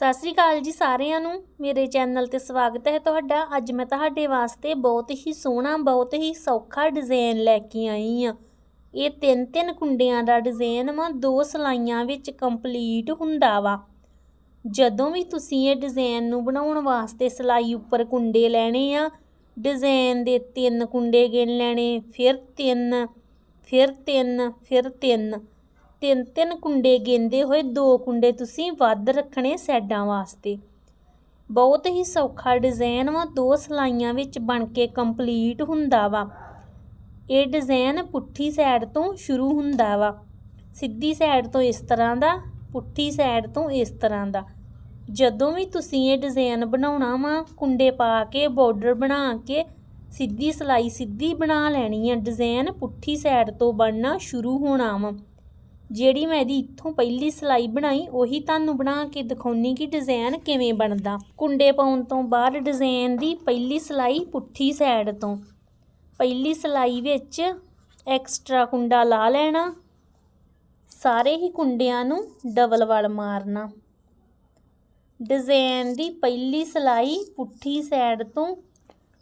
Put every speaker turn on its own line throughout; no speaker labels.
ਸਤਿ ਸ੍ਰੀ ਅਕਾਲ ਜੀ ਸਾਰਿਆਂ ਨੂੰ। ਮੇਰੇ ਚੈਨਲ ਤੇ ਸਵਾਗਤ ਹੈ ਤੁਹਾਡਾ। ਅੱਜ ਮੈਂ ਤੁਹਾਡੇ ਵਾਸਤੇ ਬਹੁਤ ਹੀ ਸੋਹਣਾ, ਬਹੁਤ ਹੀ ਸੌਖਾ ਡਿਜ਼ਾਈਨ ਲੈ ਕੇ ਆਈ ਆ ਇਹ ਤਿੰਨ ਤਿੰਨ ਕੁੰਡਿਆਂ ਦਾ ਡਿਜ਼ਾਈਨ ਵਾ, ਦੋ ਸਲਾਈਆਂ ਵਿੱਚ ਕੰਪਲੀਟ ਹੁੰਦਾ ਵਾ। ਜਦੋਂ ਵੀ ਤੁਸੀਂ ਇਹ ਡਿਜ਼ਾਈਨ ਨੂੰ ਬਣਾਉਣ ਵਾਸਤੇ ਸਲਾਈ ਉੱਪਰ ਕੁੰਡੇ ਲੈਣੇ ਆ, ਡਿਜ਼ਾਈਨ ਦੇ ਤਿੰਨ ਕੁੰਡੇ ਗਿਣ ਲੈਣੇ, ਫਿਰ ਤਿੰਨ ਫਿਰ ਤਿੰਨ ਫਿਰ ਤਿੰਨ। ਤਿੰਨ ਤਿੰਨ ਕੁੰਡੇ ਗੇਂਦੇ ਹੋਏ, ਦੋ ਕੁੰਡੇ ਤੁਸੀਂ ਵੱਧ ਰੱਖਣੇ ਸਾਈਡਾਂ ਵਾਸਤੇ। ਬਹੁਤ ਹੀ ਸੌਖਾ ਡਿਜ਼ਾਈਨ ਵਾ, ਦੋ ਸਲਾਈਆਂ ਵਿੱਚ ਬਣ ਕੇ ਕੰਪਲੀਟ ਹੁੰਦਾ ਵਾ। ਇਹ ਡਿਜ਼ਾਈਨ ਪੁੱਠੀ ਸਾਈਡ ਤੋਂ ਸ਼ੁਰੂ ਹੁੰਦਾ ਵਾ। ਸਿੱਧੀ ਸਾਈਡ ਤੋਂ ਇਸ ਤਰ੍ਹਾਂ ਦਾ, ਪੁੱਠੀ ਸਾਈਡ ਤੋਂ ਇਸ ਤਰ੍ਹਾਂ ਦਾ। ਜਦੋਂ ਵੀ ਤੁਸੀਂ ਇਹ ਡਿਜ਼ਾਈਨ ਬਣਾਉਣਾ ਵਾ, ਕੁੰਡੇ ਪਾ ਕੇ, ਬਾਰਡਰ ਬਣਾ ਕੇ, ਸਿੱਧੀ ਸਲਾਈ ਸਿੱਧੀ ਬਣਾ ਲੈਣੀ ਆ। ਡਿਜ਼ਾਈਨ ਪੁੱਠੀ ਸਾਈਡ ਤੋਂ ਬਣਨਾ ਸ਼ੁਰੂ ਹੋਣਾ ਵਾ। ਜਿਹੜੀ ਮੈਂ ਇਹਦੀ ਇੱਥੋਂ ਪਹਿਲੀ ਸਲਾਈ ਬਣਾਈ, ਉਹੀ ਤੁਹਾਨੂੰ ਬਣਾ ਕੇ ਦਿਖਾਉਣੀ ਕਿ ਡਿਜ਼ਾਈਨ ਕਿਵੇਂ ਬਣਦਾ। ਕੁੰਡੇ ਪਾਉਣ ਤੋਂ ਬਾਅਦ ਡਿਜ਼ਾਈਨ ਦੀ ਪਹਿਲੀ ਸਲਾਈ ਪੁੱਠੀ ਸਾਈਡ ਤੋਂ। ਪਹਿਲੀ ਸਲਾਈ ਵਿੱਚ ਐਕਸਟਰਾ ਕੁੰਡਾ ਲਾ ਲੈਣਾ, ਸਾਰੇ ਹੀ ਕੁੰਡਿਆਂ ਨੂੰ ਡਬਲ ਵਲ ਮਾਰਨਾ। ਡਿਜ਼ਾਈਨ ਦੀ ਪਹਿਲੀ ਸਲਾਈ ਪੁੱਠੀ ਸਾਈਡ ਤੋਂ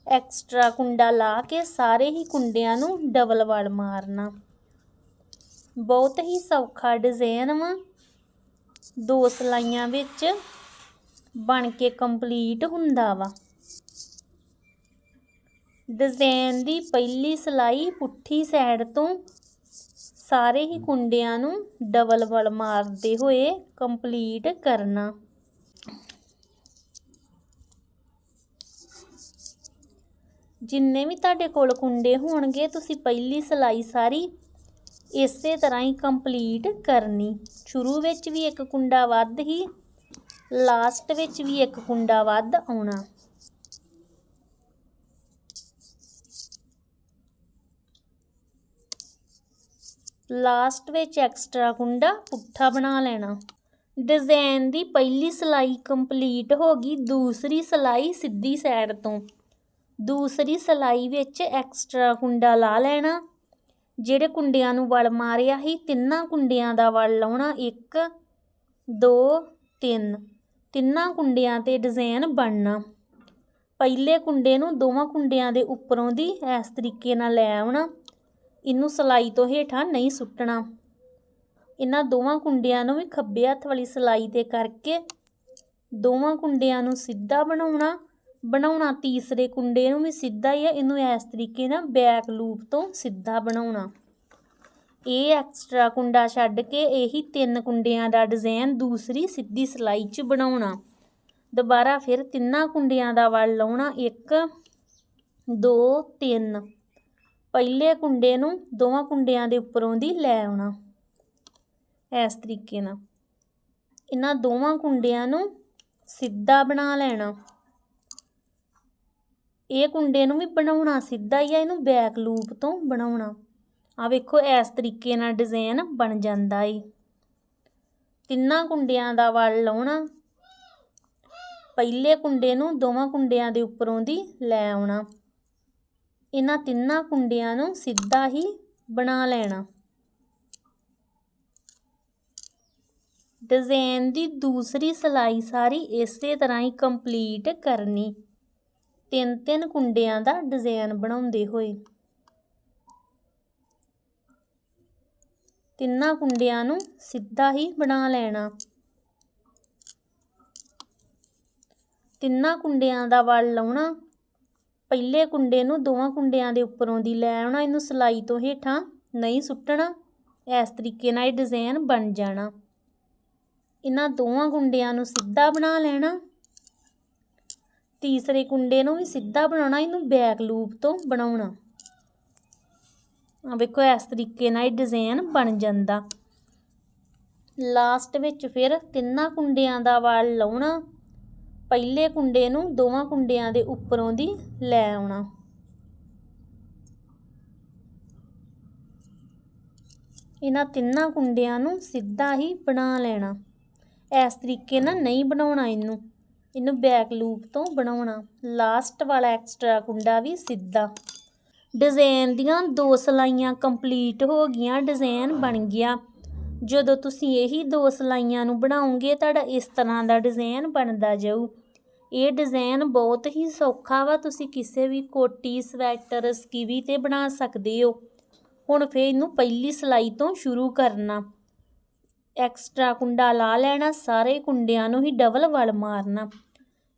ਐਕਸਟਰਾ ਕੁੰਡਾ ਲਾ ਕੇ ਸਾਰੇ ਹੀ ਕੁੰਡਿਆਂ ਨੂੰ ਡਬਲ ਵਲ ਮਾਰਨਾ। ਬਹੁਤ ਹੀ ਸੌਖਾ ਡਿਜ਼ਾਈਨ ਵਾ। ਦੋ ਸਲਾਈਆਂ ਵਿੱਚ ਬਣ ਕੇ ਕੰਪਲੀਟ ਹੁੰਦਾ ਵਾ। ਡਿਜ਼ਾਈਨ ਦੀ ਪਹਿਲੀ ਸਲਾਈ ਪੁੱਠੀ ਸਾਈਡ ਤੋਂ ਸਾਰੇ ਹੀ ਕੁੰਡਿਆਂ ਨੂੰ ਡਬਲ ਵਲ ਮਾਰਦੇ ਹੋਏ ਕੰਪਲੀਟ ਕਰਨਾ। ਜਿੰਨੇ ਵੀ ਤੁਹਾਡੇ ਕੋਲ ਕੁੰਡੇ ਹੋਣਗੇ, ਤੁਸੀਂ ਪਹਿਲੀ ਸਲਾਈ ਸਾਰੀ ਇਸੇ ਤਰ੍ਹਾਂ ਹੀ ਕੰਪਲੀਟ ਕਰਨੀ। ਸ਼ੁਰੂ ਵਿੱਚ ਵੀ ਇੱਕ ਕੁੰਡਾ ਵੱਧ ਹੀ ਲਾਸਟ ਵਿੱਚ ਵੀ ਇੱਕ ਕੁੰਡਾ ਵੱਧ ਆਉਣਾ। ਲਾਸਟ ਵਿੱਚ ਐਕਸਟਰਾ ਕੁੰਡਾ ਪੁੱਠਾ ਬਣਾ ਲੈਣਾ। ਡਿਜ਼ਾਈਨ ਦੀ ਪਹਿਲੀ ਸਲਾਈ ਕੰਪਲੀਟ ਹੋ ਗਈ, ਦੂਸਰੀ ਸਲਾਈ ਸਿੱਧੀ ਸਾਈਡ ਤੋਂ। ਦੂਸਰੀ ਸਲਾਈ ਵਿੱਚ ਐਕਸਟਰਾ ਕੁੰਡਾ ਲਾ ਲੈਣਾ। ਜਿਹੜੇ ਕੁੰਡਿਆਂ ਨੂੰ ਵਲ ਮਾਰਿਆ ਸੀ, ਤਿੰਨਾਂ ਕੁੰਡਿਆਂ ਦਾ ਵਲ ਲਾਉਣਾ 1 2 3 ਤਿੰਨਾਂ ਕੁੰਡਿਆਂ ਤੇ ਡਿਜ਼ਾਈਨ ਬਣਨਾ। ਪਹਿਲੇ ਕੁੰਡੇ ਨੂੰ ਦੋਵਾਂ ਕੁੰਡਿਆਂ ਦੇ ਉੱਪਰੋਂ ਦੀ ਇਸ ਤਰੀਕੇ ਨਾਲ ਲੈ ਆਉਣਾ। ਇਹਨੂੰ ਸਲਾਈ ਤੋਂ ਹੇਠਾਂ ਨਹੀਂ ਸੁੱਟਣਾ। ਇਹਨਾਂ ਦੋਵਾਂ ਕੁੰਡਿਆਂ ਨੂੰ ਵੀ ਖੱਬੇ ਹੱਥ ਵਾਲੀ ਸਲਾਈ ਤੇ ਕਰਕੇ ਦੋਵਾਂ ਕੁੰਡਿਆਂ ਨੂੰ ਸਿੱਧਾ ਬਣਾਉਣਾ। ਬਣਾਉਣਾ, ਤੀਸਰੇ ਕੁੰਡੇ ਨੂੰ ਵੀ ਸਿੱਧਾ ਹੀ ਹੈ ਇਹਨੂੰ ਇਸ ਤਰੀਕੇ ਨਾਲ ਬੈਕ ਲੂਪ ਤੋਂ ਸਿੱਧਾ ਬਣਾਉਣਾ। ਇਹ ਐਕਸਟਰਾ ਕੁੰਡਾ ਛੱਡ ਕੇ ਇਹੀ ਤਿੰਨ ਕੁੰਡਿਆਂ ਦਾ ਡਿਜ਼ਾਈਨ ਦੂਸਰੀ ਸਿੱਧੀ ਸਲਾਈ 'ਚ ਬਣਾਉਣਾ। ਦੁਬਾਰਾ ਫਿਰ ਤਿੰਨਾਂ ਕੁੰਡਿਆਂ ਦਾ ਵਲ ਲਾਉਣਾ 1 2 3 ਪਹਿਲੇ ਕੁੰਡੇ ਨੂੰ ਦੋਵਾਂ ਕੁੰਡਿਆਂ ਦੇ ਉੱਪਰੋਂ ਦੀ ਲੈ ਆਉਣਾ, ਇਸ ਤਰੀਕੇ ਨਾਲ। ਇਹਨਾਂ ਦੋਵਾਂ ਕੁੰਡਿਆਂ ਨੂੰ ਸਿੱਧਾ ਬਣਾ ਲੈਣਾ। ਇਹ ਕੁੰਡੇ ਨੂੰ ਵੀ ਬਣਾਉਣਾ ਸਿੱਧਾ ਹੀ ਆ, ਇਹਨੂੰ ਬੈਕ ਲੂਪ ਤੋਂ ਬਣਾਉਣਾ। ਆ ਵੇਖੋ, ਇਸ ਤਰੀਕੇ ਨਾਲ ਡਿਜ਼ਾਈਨ ਬਣ ਜਾਂਦਾ ਏ। ਤਿੰਨਾਂ ਕੁੰਡਿਆਂ ਦਾ ਵਲ ਲਾਉਣਾ। ਪਹਿਲੇ ਕੁੰਡੇ ਨੂੰ ਦੋਵਾਂ ਕੁੰਡਿਆਂ ਦੇ ਉੱਪਰੋਂ ਦੀ ਲੈ ਆਉਣਾ। ਇਹਨਾਂ ਤਿੰਨਾਂ ਕੁੰਡਿਆਂ ਨੂੰ ਸਿੱਧਾ ਹੀ ਬਣਾ ਲੈਣਾ। ਡਿਜ਼ਾਈਨ ਦੀ ਦੂਸਰੀ ਸਲਾਈ ਸਾਰੀ ਇਸੇ ਤਰ੍ਹਾਂ ਹੀ ਕੰਪਲੀਟ ਕਰਨੀ। ਤਿੰਨ ਤਿੰਨ ਕੁੰਡਿਆਂ ਦਾ ਡਿਜ਼ਾਈਨ ਬਣਾਉਂਦੇ ਹੋਏ। ਤਿੰਨਾਂ ਕੁੰਡਿਆਂ ਨੂੰ ਸਿੱਧਾ ਹੀ ਬਣਾ ਲੈਣਾ। ਤਿੰਨਾਂ ਕੁੰਡਿਆਂ ਦਾ ਵਲ ਲਾਉਣਾ। ਪਹਿਲੇ ਕੁੰਡੇ ਨੂੰ ਦੋਵਾਂ ਕੁੰਡਿਆਂ ਦੇ ਉੱਪਰੋਂ ਦੀ ਲੈ ਆਉਣਾ। ਇਹਨੂੰ ਸਲਾਈ ਤੋਂ ਹੇਠਾਂ ਨਹੀਂ ਸੁੱਟਣਾ। ਇਸ ਤਰੀਕੇ ਨਾਲ ਇਹ ਡਿਜ਼ਾਈਨ ਬਣ ਜਾਣਾ। ਇਹਨਾਂ ਦੋਵਾਂ ਕੁੰਡਿਆਂ ਨੂੰ ਸਿੱਧਾ ਬਣਾ ਲੈਣਾ। ਤੀਸਰੇ ਕੁੰਡੇ ਨੂੰ ਵੀ ਸਿੱਧਾ ਬਣਾਉਣਾ, ਇਹਨੂੰ ਬੈਕ ਲੂਪ ਤੋਂ ਬਣਾਉਣਾ। ਆ ਵੇਖੋ, ਇਸ ਤਰੀਕੇ ਨਾਲ ਇਹ ਡਿਜ਼ਾਈਨ ਬਣ ਜਾਂਦਾ। ਲਾਸਟ ਵਿੱਚ ਫਿਰ ਤਿੰਨਾਂ ਕੁੰਡਿਆਂ ਦਾ ਵਲ ਲਾਉਣਾ। ਪਹਿਲੇ ਕੁੰਡੇ ਨੂੰ ਦੋਵਾਂ ਕੁੰਡਿਆਂ ਦੇ ਉੱਪਰੋਂ ਦੀ ਲੈ ਆਉਣਾ। ਇਹਨਾਂ ਤਿੰਨਾਂ ਕੁੰਡਿਆਂ ਨੂੰ ਸਿੱਧਾ ਹੀ ਬਣਾ ਲੈਣਾ। ਇਸ ਤਰੀਕੇ ਨਾਲ ਨਹੀਂ ਬਣਾਉਣਾ ਇਹਨੂੰ। ਇਹਨੂੰ ਬੈਕ ਲੂਪ ਤੋਂ ਬਣਾਉਣਾ। ਲਾਸਟ ਵਾਲਾ ਐਕਸਟਰਾ ਕੁੰਡਾ ਵੀ ਸਿੱਧਾ। ਡਿਜ਼ਾਈਨ ਦੀਆਂ ਦੋ ਸਲਾਈਆਂ ਕੰਪਲੀਟ ਹੋ ਗਈਆਂ ਡਿਜ਼ਾਈਨ ਬਣ ਗਿਆ। ਜਦੋਂ ਤੁਸੀਂ ਇਹੀ ਦੋ ਸਲਾਈਆਂ ਨੂੰ ਬਣਾਉਂਗੇ ਤੁਹਾਡਾ ਇਸ ਤਰ੍ਹਾਂ ਦਾ ਡਿਜ਼ਾਈਨ ਬਣਦਾ ਜਾਊ। ਇਹ ਡਿਜ਼ਾਈਨ ਬਹੁਤ ਹੀ ਸੌਖਾ ਵਾ, ਤੁਸੀਂ ਕਿਸੇ ਵੀ ਕੋਟੀ, ਸਵੈਟਰ, ਸਕਿਵੀ ਤੇ ਬਣਾ ਸਕਦੇ ਹੋ। ਹੁਣ ਫੇਰ ਇਹਨੂੰ ਪਹਿਲੀ ਸਲਾਈ ਤੋਂ ਸ਼ੁਰੂ ਕਰਨਾ। ਐਕਸਟਰਾ ਕੁੰਡਾ ਲਾ ਲੈਣਾ, ਸਾਰੇ ਕੁੰਡਿਆਂ ਨੂੰ ਹੀ ਡਬਲ ਵਲ ਮਾਰਨਾ।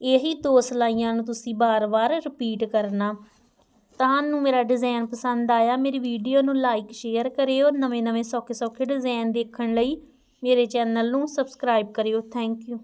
ਇਹੀ ਦੋ ਸਲਾਈਆਂ ਨੂੰ ਤੁਸੀਂ ਬਾਰ-ਬਾਰ ਰਿਪੀਟ ਕਰਨਾ। ਤੁਹਾਨੂੰ ਮੇਰਾ ਡਿਜ਼ਾਈਨ ਪਸੰਦ ਆਇਆ, ਮੇਰੀ ਵੀਡੀਓ ਨੂੰ ਲਾਈਕ ਸ਼ੇਅਰ ਕਰਿਓ, ਨਵੇਂ-ਨਵੇਂ ਸੌਖੇ-ਸੌਖੇ ਡਿਜ਼ਾਈਨ ਦੇਖਣ ਲਈ ਮੇਰੇ ਚੈਨਲ ਨੂੰ ਸਬਸਕ੍ਰਾਈਬ ਕਰਿਓ। Thank you